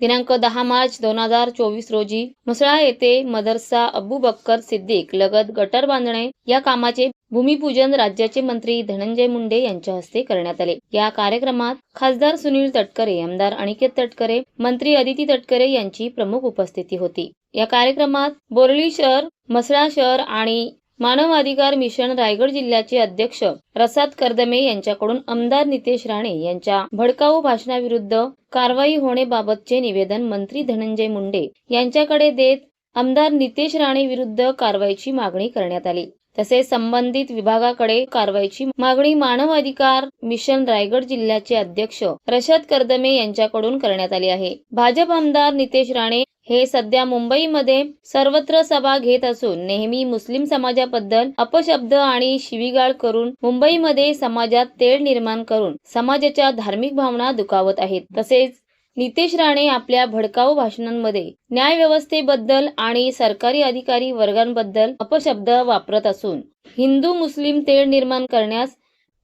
दिनांक दहा मार्च दोन हजार चोवीस रोजी म्हसळा येथे मदरसा अबू बक्कर सिद्दीक लगत गटर बांधणे या कामाचे भूमिपूजन राज्याचे मंत्री धनंजय मुंडे यांच्या हस्ते करण्यात आले. या कार्यक्रमात खासदार सुनील तटकरे आमदार अनिकेत तटकरे मंत्री अदिती तटकरे यांची प्रमुख उपस्थिती होती. या कार्यक्रमात बोरली शहर म्हसळा शहर आणि मानव अधिकार मिशन रायगड जिल्ह्याचे अध्यक्ष प्रसाद कर्दमे यांच्याकडून आमदार नितेश राणे यांच्या भडकाऊ भाषणाविरुद्ध कारवाई होण्याबाबतचे निवेदन मंत्री धनंजय मुंडे यांच्याकडे देत आमदार नितेश राणे विरुद्ध कारवाईची मागणी करण्यात आली. तसेच संबंधित विभागाकडे कारवाईची मागणी मानव अधिकार मिशन रायगड जिल्ह्याचे अध्यक्ष रशद कर्दमे यांच्याकडून करण्यात आली आहे. भाजप आमदार नितेश राणे हे सध्या मुंबईमध्ये सर्वत्र सभा घेत असून नेहमी मुस्लिम समाजाबद्दल अपशब्द आणि शिवीगाळ करून मुंबईमध्ये समाजात तेढ निर्माण करून समाजाच्या धार्मिक भावना दुखावत आहेत. तसेच नितेश राणे आपल्या भडकाऊ भाषणांमध्ये न्याय व्यवस्थेबद्दल आणि सरकारी अधिकारी वर्गांबद्दल अपशब्द वापरत असून हिंदू मुस्लिम तेढ निर्माण करण्यास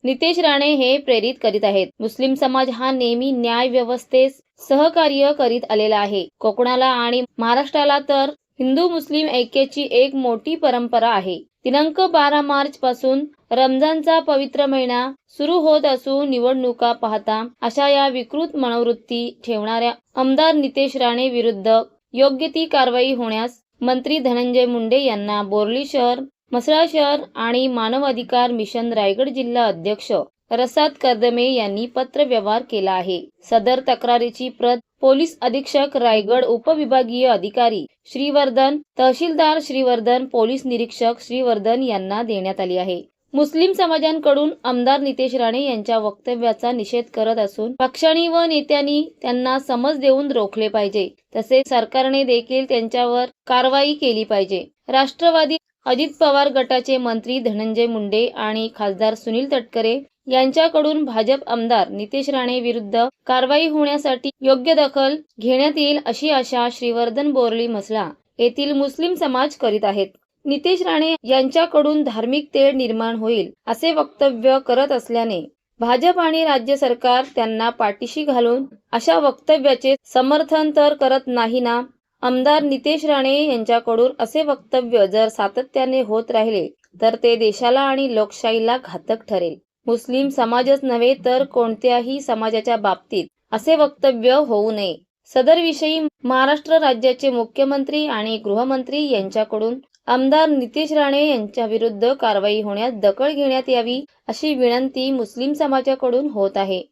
नितेश राणे हे प्रेरित करीत आहेत. मुस्लिम समाज हा नेहमी न्याय व्यवस्थेस सहकार्य करीत आलेला आहे. कोकणाला आणि महाराष्ट्राला तर हिंदू मुस्लिम ऐक्याची एक मोठी परंपरा आहे. दिनांक बारा मार्च पासून रमजानचा पवित्र महिना सुरू होत असून निवडणुका पाहता अशा या विकृत मनोवृत्ती ठेवणाऱ्या आमदार नितेश राणे विरुद्ध योग्य ती कारवाई होण्यास मंत्री धनंजय मुंडे यांना बोर्ली शहर मसळा शहर आणि मानव अधिकार मिशन रायगड जिल्हा अध्यक्ष रसाद कर्दमे यांनी पत्र व्यवहार केला आहे. सदर तक्रारीची प्रत पोलीस अधीक्षक रायगड उपविभागीय अधिकारी श्रीवर्धन तहसीलदार श्रीवर्धन पोलीस निरीक्षक श्रीवर्धन यांना देण्यात आली आहे. मुस्लिम समाजांकडून आमदार नितेश राणे यांच्या वक्तव्याचा निषेध करत असून पक्षांनी व नेत्यांनी त्यांना समज देऊन रोखले पाहिजे. तसेच सरकारने देखील त्यांच्यावर कारवाई केली पाहिजे. राष्ट्रवादी अजित पवार गटाचे मंत्री धनंजय मुंडे आणि खासदार सुनील तटकरे यांच्याकडून भाजप आमदार नितेश राणे विरुद्ध कारवाई होण्यासाठी योग्य दखल घेण्यात येईल अशी आशा श्रीवर्धन बोरली मसला येथील मुस्लिम समाज करीत आहेत. नितेश राणे यांच्याकडून धार्मिक तेढ निर्माण होईल असे वक्तव्य करत असल्याने भाजप आणि राज्य सरकार त्यांना पाठीशी घालून अशा वक्तव्याचे समर्थन तर करत नाही ना? आमदार नितेश राणे यांच्याकडून असे वक्तव्य जर सातत्याने होत राहिले तर ते देशाला आणि लोकशाहीला घातक ठरेल. मुस्लिम समाजच नव्हे तर कोणत्याही समाजाच्या बाबतीत असे वक्तव्य होऊ नये. सदरविषयी महाराष्ट्र राज्याचे मुख्यमंत्री आणि गृहमंत्री यांच्याकडून आमदार नितेश राणे यांच्या विरुद्ध कारवाई होण्यास दखल घेण्यात यावी अशी विनंती मुस्लिम समाजाकडून होत आहे.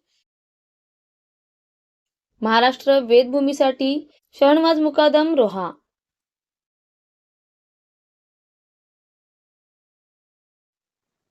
महाराष्ट्र वेदभूमीसाठी शहनवाज मुकादम रोहा